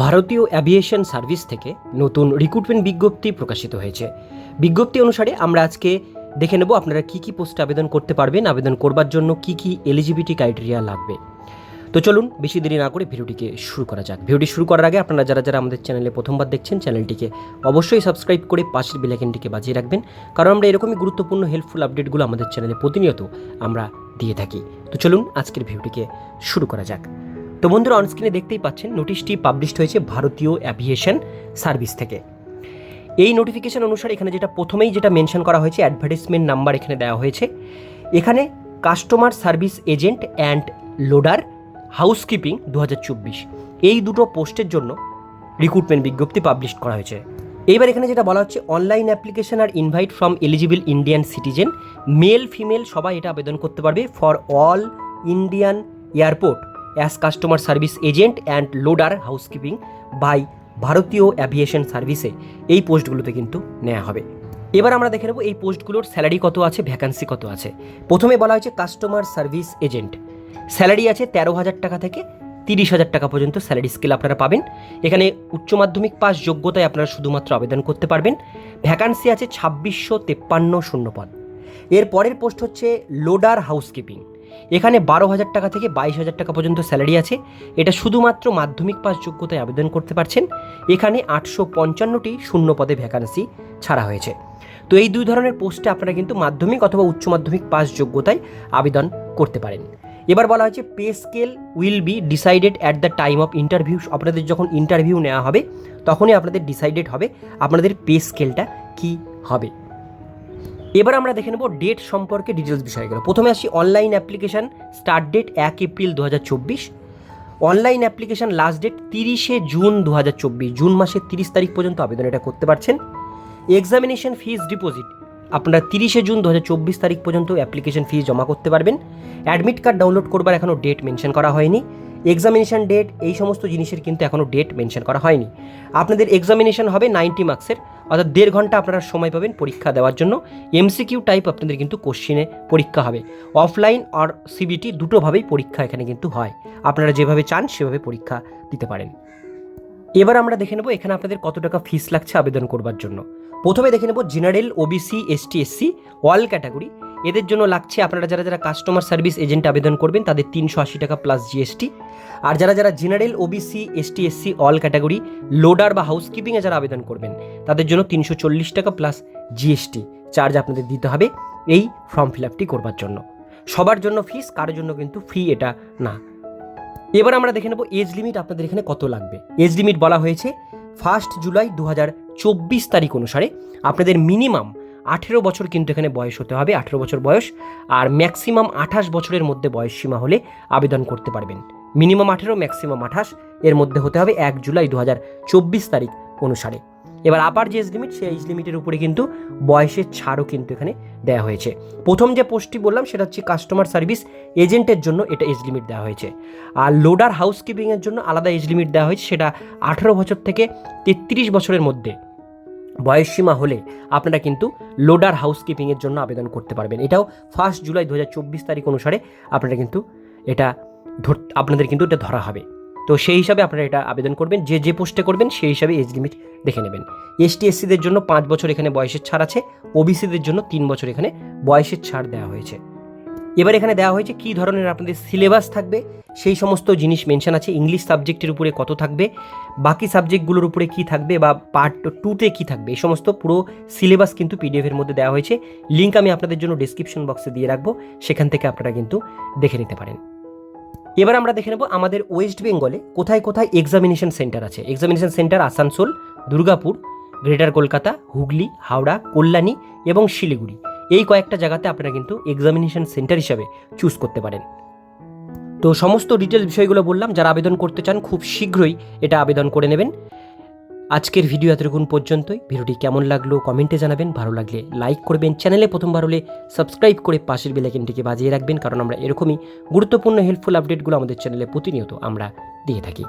ভারতীয় aviation service থেকে নতুন রিক্রুটমেন্ট বিজ্ঞপ্তি প্রকাশিত হয়েছে। বিজ্ঞপ্তি অনুসারে আমরা আজকে দেখে নেব আপনারা কি কি পোস্টে আবেদন করতে পারবেন, আবেদন করবার জন্য কি কি এলিজিবিলিটি ক্রাইটেরিয়া লাগবে। তো চলুন, বেশি দেরি না করে ভিডিওটিকে শুরু করা যাক। ভিডিওটি শুরু করার আগে আপনারা যারা যারা আমাদের চ্যানেলে প্রথমবার দেখছেন চ্যানেলটিকে অবশ্যই সাবস্ক্রাইব করে পাশের বেলাইকেনটিকে বাজিয়ে রাখবেন, কারণ আমরা এরকমই গুরুত্বপূর্ণ হেল্পফুল আপডেটগুলো আমাদের চ্যানেলে প্রতিনিয়ত আমরা দিয়ে থাকি। তো চলুন, আজকের ভিডিওটিকে শুরু করা যাক। তো বন্ধুরা অনস্ক্রিনে দেখতেই পাচ্ছেন নোটিশটি পাবলিশড হয়েছে ভারতীয় অ্যাভিয়েশন সার্ভিস থেকে। এই নোটিফিকেশন অনুসারে এখানে যেটা প্রথমেই যেটা মেনশন করা হয়েছে অ্যাডভার্টাইজমেন্ট নাম্বার এখানে দেওয়া হয়েছে। এখানে customer service agent and loader housekeeping দু হাজার চব্বিশ। এই দুটো পোস্টের জন্য রিক্রুটমেন্ট বিজ্ঞপ্তি পাবলিশ করা হয়েছে। এইবার এখানে যেটা বলা হচ্ছে online application R invite from eligible Indian citizen male female সবাই এটা আবেদন করতে পারবে for all Indian airport as customer service agent and loader housekeeping by ভারতীয় অ্যাভিয়েশন সার্ভিসে এই পোস্টগুলোতে কিন্তু নেওয়া হবে। এবার আমরা দেখে নেব এই পোস্টগুলোর স্যালারি কত আছে ভ্যাকান্সি কত আছে। প্রথমে বলা হয়েছে কাস্টমার সার্ভিস এজেন্ট স্যালারি আছে তেরো হাজার টাকা থেকে তিরিশ হাজার টাকা পর্যন্ত স্যালারি স্কেল আপনারা পাবেন। এখানে উচ্চ মাধ্যমিক পাস যোগ্যতায় আপনারা শুধুমাত্র আবেদন করতে পারবেন। ভ্যাকান্সি আছে ছাব্বিশশো তেপ্পান্ন শূন্য পদ। এর পরের পোস্ট হচ্ছে লোডার হাউসকিপিং এখানে বারো হাজার টাকা থেকে বাইশ হাজার টাকা পর্যন্ত স্যালারি আছে। এটা শুধুমাত্র মাধ্যমিক পাস যোগ্যতায় আবেদন করতে পারছেন। এখানে আটশো পঞ্চান্নটি শূন্য পদে ভ্যাকান্সি ছাড়া হয়েছে। তো এই দুই ধরনের পোস্টে আপনারা কিন্তু মাধ্যমিক অথবা উচ্চ মাধ্যমিক পাস যোগ্যতায় আবেদন করতে পারেন। এবার বলা হয়েছে, pay scale will be decided at the time of interview. আপনাদের যখন ইন্টারভিউ নেওয়া হবে, তখনই আপনাদের ডিসাইডেড হবে আপনাদের পে স্কেলটা কি হবে। এবার আমরা দেখে নেব ডেট সম্পর্কে ডিটেলস বিষয়গুলো। প্রথমে আসি অনলাইন অ্যাপ্লিকেশান স্টার্ট ডেট এক এপ্রিল দু হাজার চব্বিশ। অনলাইন অ্যাপ্লিকেশান লাস্ট ডেট তিরিশে জুন দু হাজার চব্বিশ, জুন মাসের তিরিশ তারিখ পর্যন্ত আবেদন এটা করতে পারছেন। এক্সামিনেশন ফিজ ডিপোজিট আপনারা তিরিশে জুন দু হাজার চব্বিশ তারিখ পর্যন্ত অ্যাপ্লিকেশন ফিজ জমা করতে পারবেন। অ্যাডমিট কার্ড ডাউনলোড করবার এখনও ডেট মেনশন করা হয়নি। এক্সামিনেশন ডেট এই সমস্ত জিনিসের কিন্তু এখনও ডেট মেনশন করা হয়নি। আপনাদের এক্সামিনেশন হবে নাইনটি মার্কসের অর্থাৎ দেড় ঘণ্টা আপনারা সময় পাবেন পরীক্ষা দেওয়ার জন্য। এমসিকিউ টাইপ আপনাদের কিন্তু কোশ্চিনে পরীক্ষা হবে। অফলাইন আর সিবিটি দুটোভাবেই পরীক্ষা এখানে কিন্তু হয়। আপনারা যেভাবে চান সেভাবে পরীক্ষা দিতে পারেন। এবার আমরা দেখে নেব এখানে আপনাদের কত টাকা ফিস লাগছে আবেদন করবার জন্য। প্রথমে দেখে নেব general OBC ST SC all category এদের জন্য লাগছে আপনারা যারা যারা কাস্টমার সার্ভিস এজেন্ট আবেদন করবেন, তাদের তিনশো আশি টাকা প্লাস জিএসটি আর যারা যারা general OBC ST SC all category loader বা হাউসকিপিংয়ে যারা আবেদন করবেন, তাদের জন্য তিনশো চল্লিশ টাকা প্লাস জিএসটি চার্জ আপনাদের দিতে হবে এই ফর্ম ফিল আপটি করবার জন্য। সবার জন্য ফিস কারোর জন্য কিন্তু ফ্রি এটা না। এবার আমরা দেখে নেব এজ লিমিট আপনাদের এখানে কত লাগবে। এজ লিমিট বলা হয়েছে ফার্স্ট জুলাই দু তারিখ অনুসারে আপনাদের মিনিমাম আঠেরো বছর কিন্তু এখানে বয়স হতে হবে, আঠেরো বছর বয়স। আর ম্যাক্সিমাম আঠাশ বছরের মধ্যে বয়স সীমা হলে আবেদন করতে পারবেন। মিনিমাম আঠেরো ম্যাক্সিমাম আঠাশ, এর মধ্যে হতে হবে এক জুলাই দু হাজার চব্বিশ তারিখ অনুসারে। এবার আপার যে এজ লিমিট সেই এজ লিমিটের উপরে কিন্তু বয়সের ছাড়ও কিন্তু এখানে দেওয়া হয়েছে। প্রথম যে পোস্টটি বললাম, সেটা হচ্ছে কাস্টমার সার্ভিস এজেন্টের জন্য এটা এজ লিমিট দেওয়া হয়েছে। আর লোডার হাউসকিপিংয়ের জন্য আলাদা এজ লিমিট দেওয়া হয়েছে, সেটা আঠেরো বছর থেকে তেত্রিশ বছরের মধ্যে। বয়সসীমা হলে আপনারা কিন্তু লোডার হাউসকিপিংয়ের জন্য আবেদন করতে পারবেন। এটাও ফার্স্ট জুলাই দু হাজার চব্বিশ তারিখ অনুসারে আপনারা কিন্তু এটা ধর, আপনাদের কিন্তু এটা ধরা হবে। তো সেই হিসাবে আপনারা এটা আবেদন করবেন, যে যে পোস্টে করবেন সেই হিসাবে এজ লিমিট দেখে নেবেন। এসটি এসসিদের জন্য পাঁচ বছর এখানে বয়সের ছাড় আছে ওবিসিদের জন্য তিন বছর এখানে বয়সের ছাড় দেওয়া হয়েছে। এবার এখানে দেওয়া হয়েছে কী ধরনের আপনাদের সিলেবাস থাকবে, সেই সমস্ত জিনিস মেনশন আছে ইংলিশ সাবজেক্টের উপরে কত থাকবে, বাকি সাবজেক্টগুলোর উপরে কী থাকবে বা পার্ট টুতে কী থাকবে, এই সমস্ত পুরো সিলেবাস কিন্তু পিডিএফের মধ্যে দেওয়া হয়েছে। লিঙ্ক আমি আপনাদের জন্য ডিসক্রিপশন বক্সে দিয়ে রাখব, সেখান থেকে আপনারা কিন্তু দেখে নিতে পারেন। এবার আমরা দেখে নেব আমাদের ওয়েস্ট বেঙ্গলে কোথায় কোথায় এক্সামিনেশন সেন্টার আছে। Examination centre Asansol, Durgapur Greater Kolkata Hooghly, Howrah, Kalyani এবং শিলিগুড়ি। এই কয়েকটা জায়গাতে আপনারা কিন্তু এক্সামিনেশন সেন্টার হিসাবে চুজ করতে পারেন। তো সমস্ত ডিটেলস বিষয়গুলো বললাম, যারা আবেদন করতে চান খুব শীঘ্রই এটা আবেদন করে নেবেন। আজকের ভিডিও এতটুকুন পর্যন্তই। ভিডিওটি কেমন লাগল কমেন্টে জানাবেন। ভালো লাগলে লাইক করবেন। চ্যানেলে প্রথমবার হলে সাবস্ক্রাইব করে পাশের বেলাইকেনটিকে বাজিয়ে রাখবেন, কারণ আমরা এরকমই গুরুত্বপূর্ণ হেল্পফুল আপডেটগুলো আমাদের চ্যানেলে প্রতিনিয়ত আমরা দিয়ে থাকি।